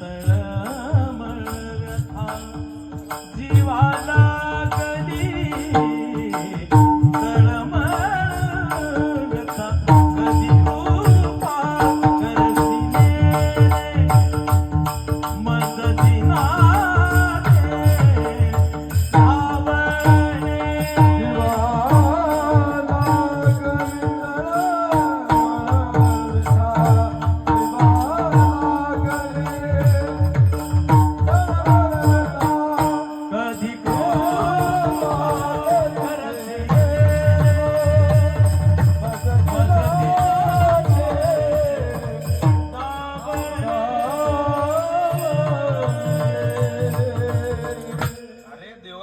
तळमळ